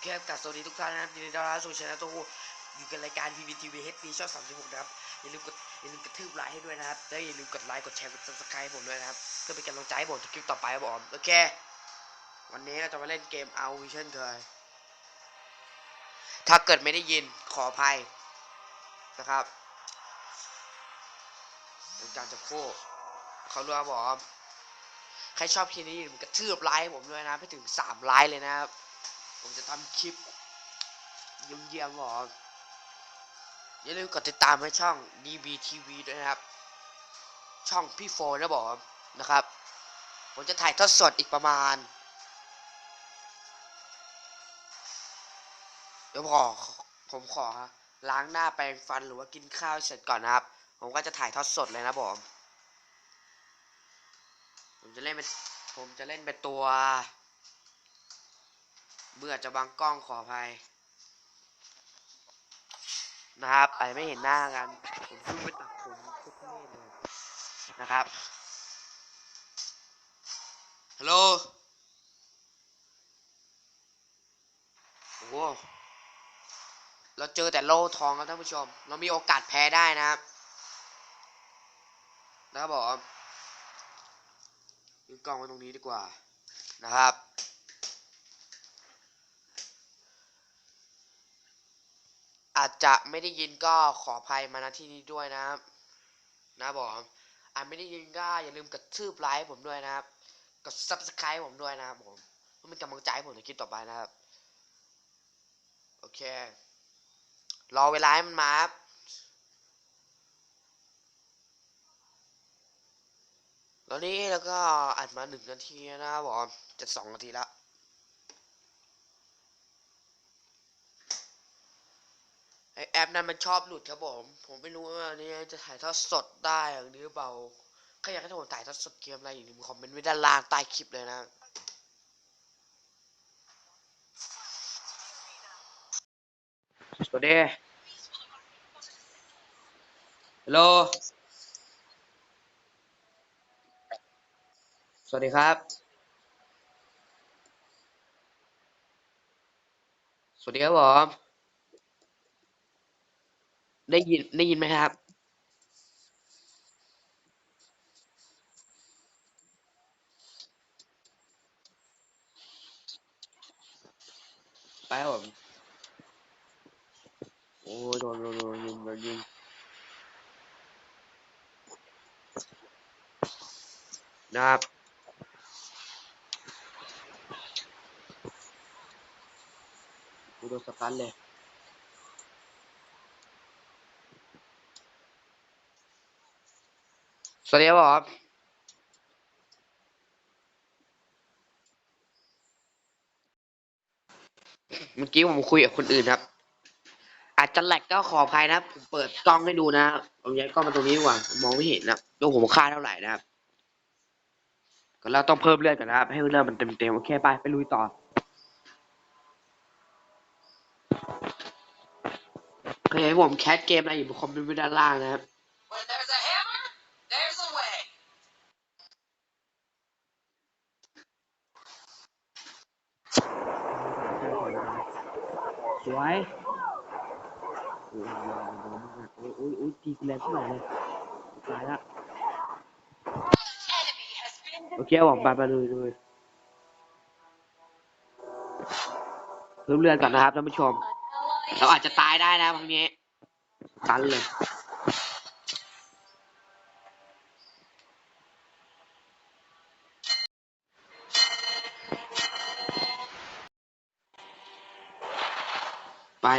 เคครับกับสวัสดีทุกท่านนะครับยินดีต้อนรับสู่ช anel ตัวอยู่กับรายการ PPTV HD ช่อง36นะครับ อย่าลืมกดอย่าลืมกระทืบไลค์ให้ด้วยนะครับ และอย่าลืมกดไลค์ กดแชร์ กด subscribe ให้ผมด้วยนะครับ เพื่อเป็นกำลังใจให้ผมในคลิปต่อไปครับผมโอเค วันนี้เราจะมาเล่นเกมเอาวิชั่นเคย ถ้าเกิดไม่ได้ยินขออภัยนะครับเป็นการจะพูดเขารู้ครับผมใครชอบคลิปนี้อย่าลืมกระทืบไลค์ให้ผมด้วยนะให้ถึงสามไลค์เลยนะครับ ผมจะทำคลิปเยี่ยมๆบออย่าลืมกดติดตามให้ช่อง DBTV ด้วยนะครับ ช่องพี่โฟนนะบอกนะครับ ผมจะถ่ายทอดสดอีกประมาณ เดี๋ยวขอผมขอล้างหน้าแปรงฟันหรือว่ากินข้าวเสร็จก่อนนะครับ ผมก็จะถ่ายทอดสดเลยนะผมผมจะเล่นเป็นผมจะเล่นเป็นตัว เมื่อจะบังกล้องขออภัยนะครับไปไม่เห็นหน้ากัน ผมเพิ่งไปตัดผมทุกเม่เลยนะครับฮัลโหลโอ้โหเราเจอแต่โล่ทองครับท่านผู้ชม เรามีโอกาสแพ้ได้นะครับนะครับผมยืนกล้องไว้ตรงนี้ดีกว่านะครับ อาจจะไม่ได้ยินก็ขออภัยมาณที่นี้ด้วยนะครับ นะบอกอาจไม่ได้ยินก็อย่าลืมกดทืบไลค์ผมด้วยนะครับ กด subscribe ผมด้วยนะครับผมเพื่อเป็นกำลังใจให้ผมในคลิปต่อไปนะครับ โอเค รอเวลาให้มันมาครับตอนนี้แล้วก็อัดมาหนึ่งนาทีนะครับผมจะสองนาทีแล้ว ไอแอป นั้นมันชอบหลุดครับผม ผมไม่รู้ว่านี้จะถ่ายทอดสดได้หรือเปล่าใครอยากให้ผมถ่ายทอดสดเกมอะไรอย่างนี้คอมเมนต์ไว้ด้านล่างใต้คลิปเลยนะสวัสดีฮัลโหลสวัสดีครับ สวัสดีครับผม ได้ยินได้ยินไหมครับ ไปครับผมโอ้ยโดนโดนโดนยิงโดนยิงนะครับกูโดนสตันเลย สวัสดีครับเมื่อกี้ผมคุยกับคนอื่นครับ อาจจะแหลกก็ขออภัยนะครับ ผมเปิดกล้องให้ดูนะผมย้ายกล้องมาตรงนี้ดีกว่ามองไม่เห็นนะดูผมค่าเท่าไหร่นะครับก็เราต้องเพิ่มเลือดก่อนนะครับ ให้เลือดมันเต็มๆโอเคไปไปลุยต่อเคยให้ผมแคสเกมอะไรอยู่บนคอมพิวเตอร์ด้านล่างนะครับ วยโอ้ยโอ้ยโอ้ยโอ้ยตีแรงขึ้นหน่อยเลยตายละ Enemy has been โอเคผมไปไปเลยเลยเพิ่มเลือดก่อนนะครับท่านผู้ชม เราอาจจะตายได้นะพังนี้ตันเลย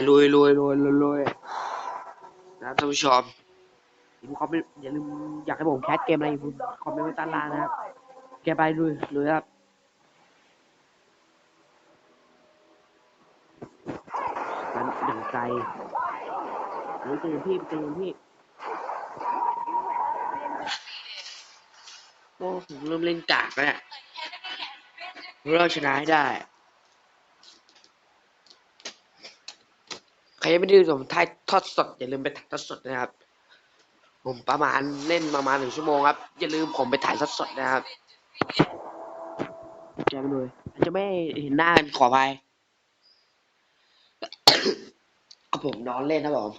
ลุยลุยลุยลุยลุยนะท่านผู้ชมอย่าลืมคอมเมนต์อย่าลืมอยากให้ผมแคสเกมอะไรอย่าลืมคอมเมนต์ไว้ใต้ล่างนะครับแกไปลุยลุยครับมันอย่างไกลเฮ้ยเจอพี่เจอพี่โอ้ผมเริ่มเล่นกากแล้วเนี่ยเราชนะให้ได้ ใครยังไม่ได้ดูผมถ่ายทอดสด อย่าลืมไปถ่ายทอดสดนะครับ ผมประมาณเล่นประมาณหนึ่งชั่วโมงครับ อย่าลืมผมไปถ่ายทอดสดนะครับแจ้งไปเลยอาจจะไม่เห็นหน้ากันขออภัยก็ผมนอนเล่นนะผม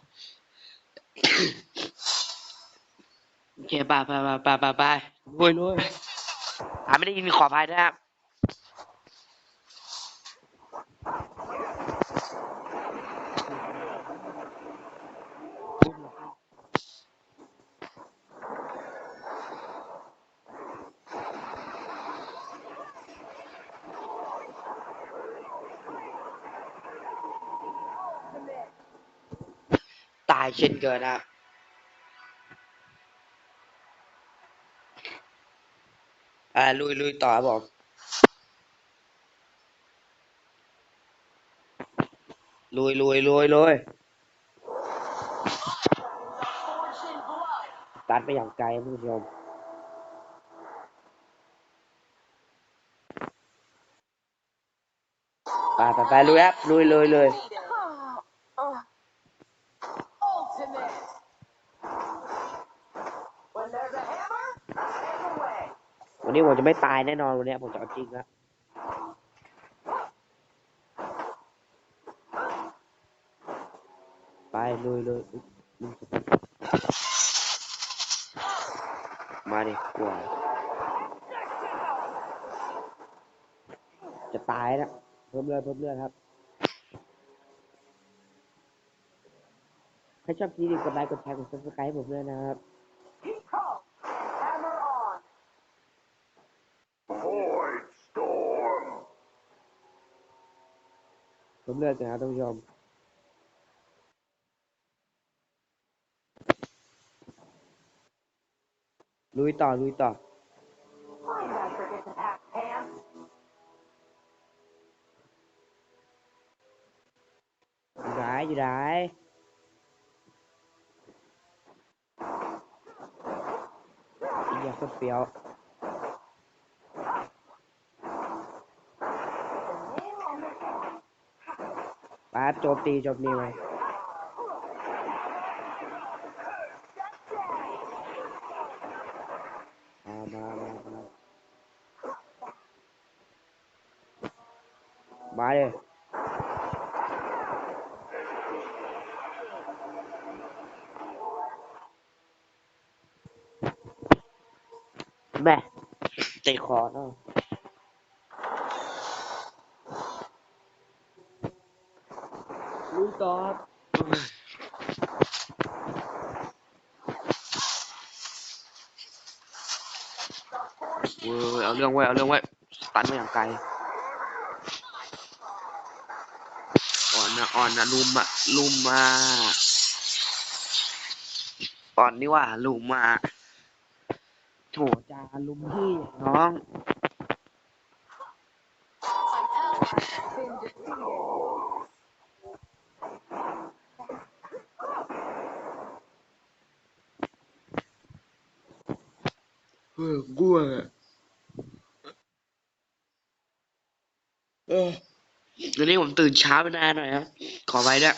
โอเคไปไปไปไปไปไปลุยลุยอ่าไม่ได้ยินขออภัยนะครับ ตายเช่นเกินนะครับอ่าลุยลุยต่อครับผมลุยลุยลุยลุยตัดไปอย่างไกลท่านผู้ชมไปไปไปลุยครับลุยลุยลุย วันนี้ผมจะไม่ตายแน่นอนวันนี้ผมจะเอาจริงแล้วไปลุยลุยอุ๊ยลุยมาดิกลัวจะตายแล้วเพิ่มเลือดเพิ่มเลือดครับถ้าชอบคลิปนี้กดไลค์กดแชร์กดซับสไครต์ผมด้วยนะครับ Void storm. เพิ่มเลือดกันครับท่านผู้ชม ลุยต่อ ลุยต่อ Linebacker gets a half hand. อยู่ไหนอยู่ไหนเหี้ ยโคตรเฟี้ยวไปครับโจมตีโจมตีไปมามามามามาเลยแม่เตะคอเนาะ ลุยต่อครับเว้ยเอาเรื่องไว้เอาเรื่องไว้ตันมาอย่างไกลอ่อนนะอ่อนนะลุมอะลุมมาอ่อนนี่ว่าลุมมาโถจาลุมพี่น้อง เออกลัวอะเออวันนี้ผมตื่นเช้าไปนานหน่อยครับ ขอไปด้วย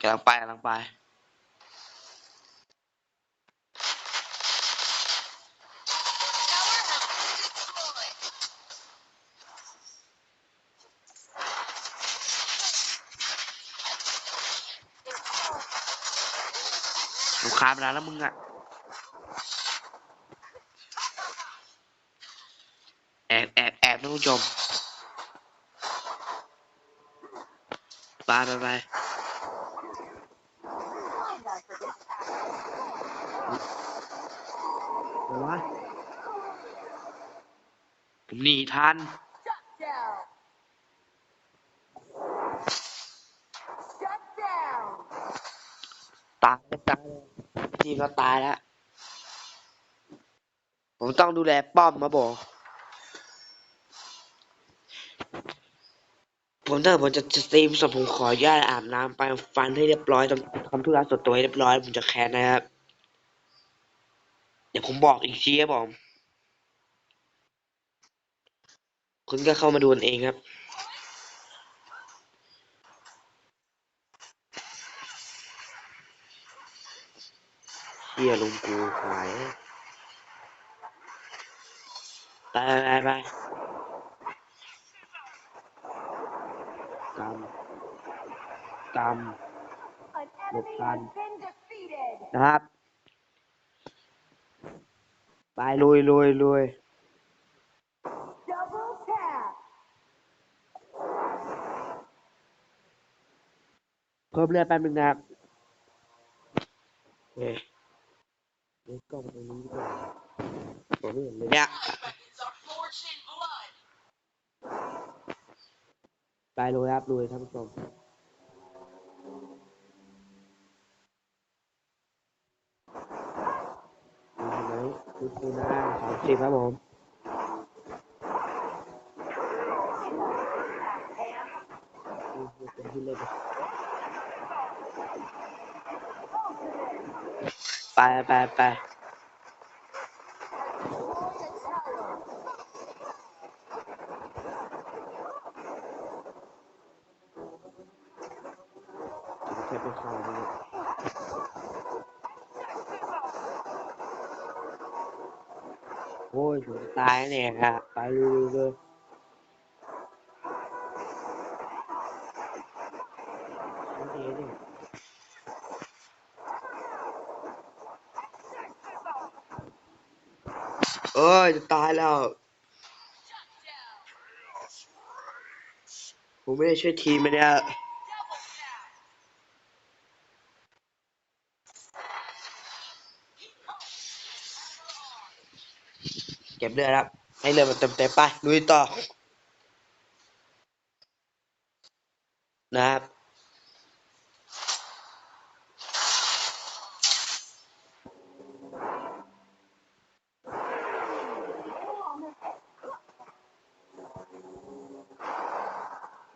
กำลังไปกำลังไป ค้ามาแล้วมึงอะแอบแอบแอบนะผู้ชมบาไปะไรวะผมหนีทันตายตาย ทีมเราตายแล้ว ผมต้องดูแลป้อมมาบอกผมถ้าผมจะสตรีมสดผมขออนุญาตอาบน้ำไปฟันให้เรียบร้อยทำทำธุระส่วนตัวให้เรียบร้อย ผมจะแค้นนะครับ เดี๋ยวผมบอกอีกทีครับผมคุณก็เข้ามาดูกันเองครับ เียลุงกูหายไปไปไปกำก An enemy has been defeated. ำนะครับ ไปลุยลุยลุยเพิ่มเลือดแป๊บนึงนะครับโอเค กล้องตรงนี้ดีกว่าผมไม่เห็นเลยเนี่ยไปเลยครับเลยท่านผู้ชมมีไหมคุดคูน่าสามสิบครับผมคือเป็นที่เล่นไปไปไปจะแค่เป็นข่าวนี่โอ้ยถึงตายเนี่ยครับไปลุยๆเลยโอเคดิเอ้ยจะตายแล้ว ผมไม่ได้ช่วยทีมมันเนี่ย เก็บเลือดครับ ให้เลือดมันเต็มเต็มไปลุยต่อ นะครับ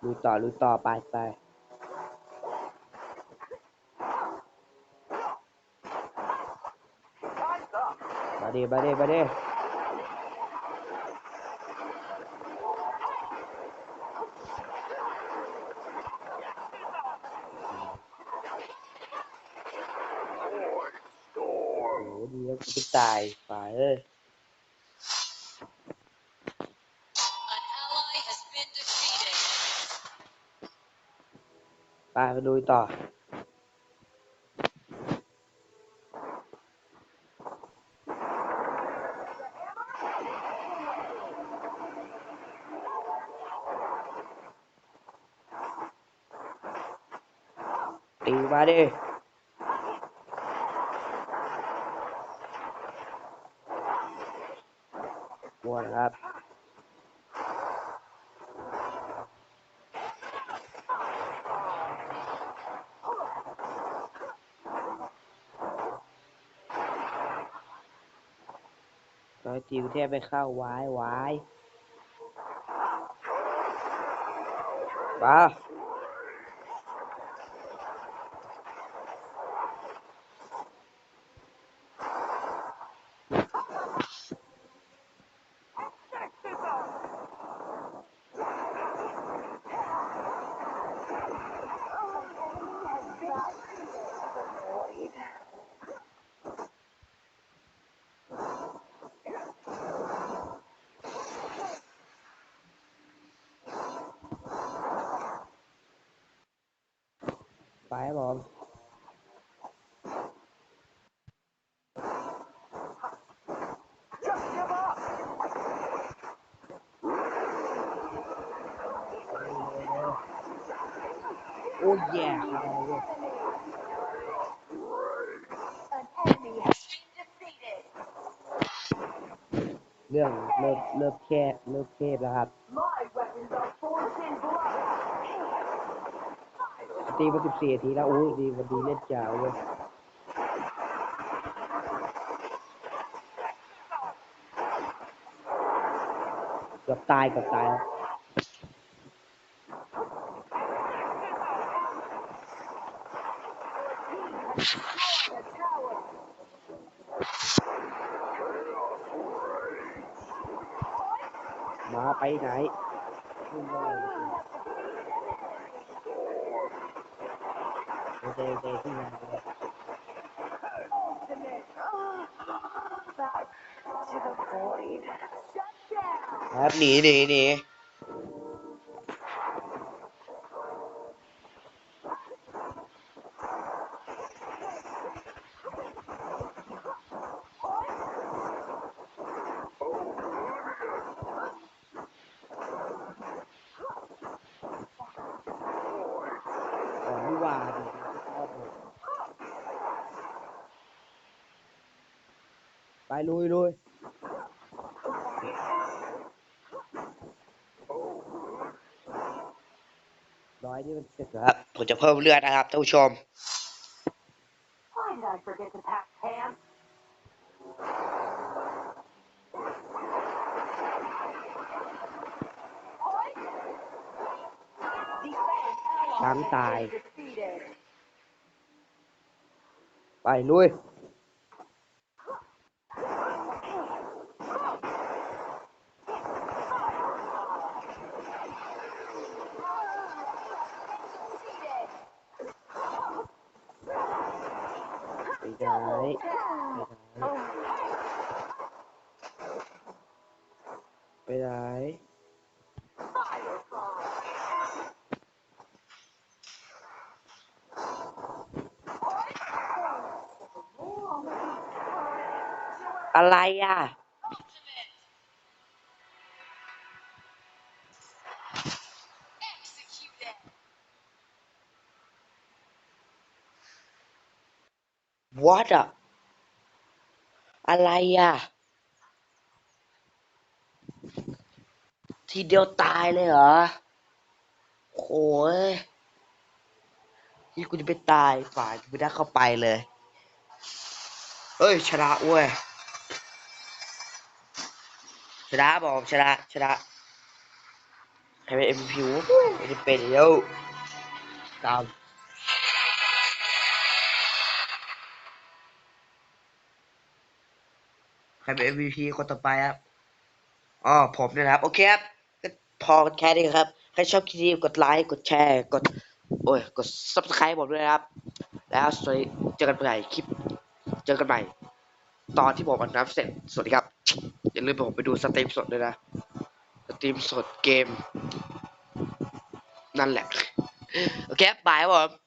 ลุยต่อลุยต่อไปไปมาดิมาดิมาดิโอ้โหดี แล้วกูตายไปเอ้ย An ally has been defeated. ไปไปลุยต่อ ตีมาดิ วัวนะครับ ร้อยตีกรุงเทพไปเข้าวายวายบ้าไปครับผมโอ้ยแย่ครับ An enemy has been defeated. เรื่องเริ่มเริ่มแค่เริ่มเทพแล้วครับ ตีมาสิบสี่ทีแล้วโอ้ยดีวันดีเล่นจ๋าเว้ยเกือบตายเกือบตายครับ The tower. มาไปไหนขึ้นได้ โอเคโอเคขึ้นมาเลย Ultimate. Back to the void. Shut down. ครับหนีหนีหนี ลุยลุยร้อยนี่มันเสร็จแล้วครับผมจะเพิ่มเลือดนะครับท่านผู้ชม Why did I forget to pack pants? Defense ally ช้างตาย has been defeated. ไปลุย ไปไหนไปไหนอะไรอะ what อะอะไรอะ ทีเดียวตายเลยเหรอโอ้ยนี่กูจะไปตายฝ่ายกูไม่ได้เข้าไปเลยเฮ้ย ชนะเว้ย ชนะบอกชนะ ชนะใครเป็น MVP วะไม่ได้เป็นแล้วตาม ใครเป็น MVP คนต่อไปครับอ๋อผมเนะครับ โอเคครับก็พอแค่นี้ครับ ใครชอบคลิปนี้กดไลค์กดแชร์กด โอ้ยกด subscribe ผมด้วยนะครับ แล้วสวัสดีเจอกันใหม่คลิป เจอกันใหม่ ตอนที่ผมอัดน้ำเสร็จสวัสดีครับ อย่าลืมผมไปดูสตรีมสดด้วยนะสตรีมสดเกม นั่นแหละ โอเคบายครับผม